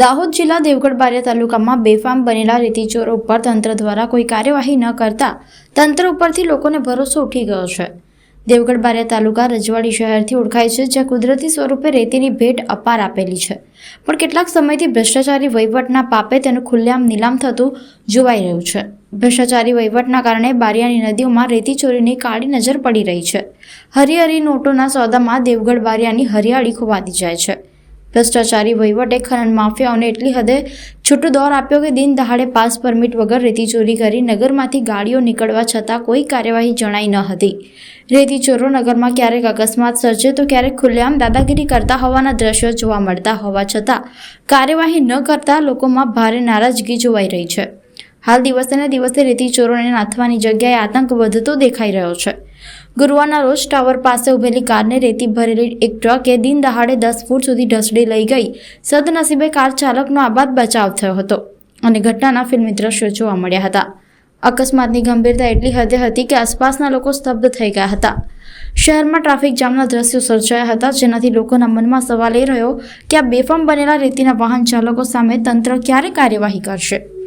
દાહોદ જિલ્લા દેવગઢ બારિયા તાલુકામાં બેફામ બનેલા રેતીચોરો ઉપર તંત્ર દ્વારા કોઈ કાર્યવાહી ન કરતા તંત્ર ઉપરથી લોકોને ભરોસો ઉઠી ગયો છે. દેવગઢ બારિયા તાલુકા રજવાડી શહેરથી ઓળખાય છે, જ્યાં કુદરતી સ્વરૂપે રેતીની ભેટ અપાર આપેલી છે. પણ કેટલાક સમયથી ભ્રષ્ટાચારી વહીવટના પાપે તેનું ખુલ્લેઆમ નીલામ થતું જોવાઈ રહ્યું છે. ભ્રષ્ટાચારી વહીવટના કારણે બારિયાની નદીઓમાં રેતી ચોરીની કાળી નજર પડી રહી છે. હરિહરી નોટોના સોદામાં દેવગઢ બારિયાની હરિયાળી ખોવાતી જાય છે. ભ્રષ્ટાચારી વહીવટે ખનન માફિયાઓને એટલી હદે છૂટો દોર આપ્યો કે દિન દહાડે પાસ પરમિટ વગર રેતી ચોરી કરી નગરમાંથી ગાડીઓ નીકળવા છતાં કોઈ કાર્યવાહી જણાઈ ન હતી. રેતી ચોરો નગરમાં ક્યારેક અકસ્માત સર્જે તો ક્યારેક ખુલ્લેઆમ દાદાગીરી કરતા હોવાના દ્રશ્યો જોવા મળતા હોવા છતાં કાર્યવાહી ન કરતા લોકોમાં ભારે નારાજગી જોવાઈ રહી છે. હાલ દિવસે ને દિવસે રેતી ચોરોને નાથવાની જગ્યાએ આતંક વધતો દેખાઈ રહ્યો છે. ગુરુવારના રોજ ટાવર પાસે ઉભેલી કારને રેતી ભરેલી એક ટ્રકે દિન દહાડે દસ ફૂટ સુધી ઢસડી લઈ ગઈ. સદનસીબે કાર ચાલકનો આબાદ બચાવ થયો હતો અને ઘટનાના ફિલ્મી દ્રશ્યો જોવા મળ્યા હતા. અકસ્માતની ગંભીરતા એટલી હદે હતી કે આસપાસના લોકો સ્તબ્ધ થઈ ગયા હતા. શહેરમાં ટ્રાફિક જામના દ્રશ્યો સર્જાયા હતા, જેનાથી લોકોના મનમાં સવાલ એ રહ્યો કે આ બેફામ બનેલા રેતીના વાહન ચાલકો સામે તંત્ર ક્યારે કાર્યવાહી કરશે?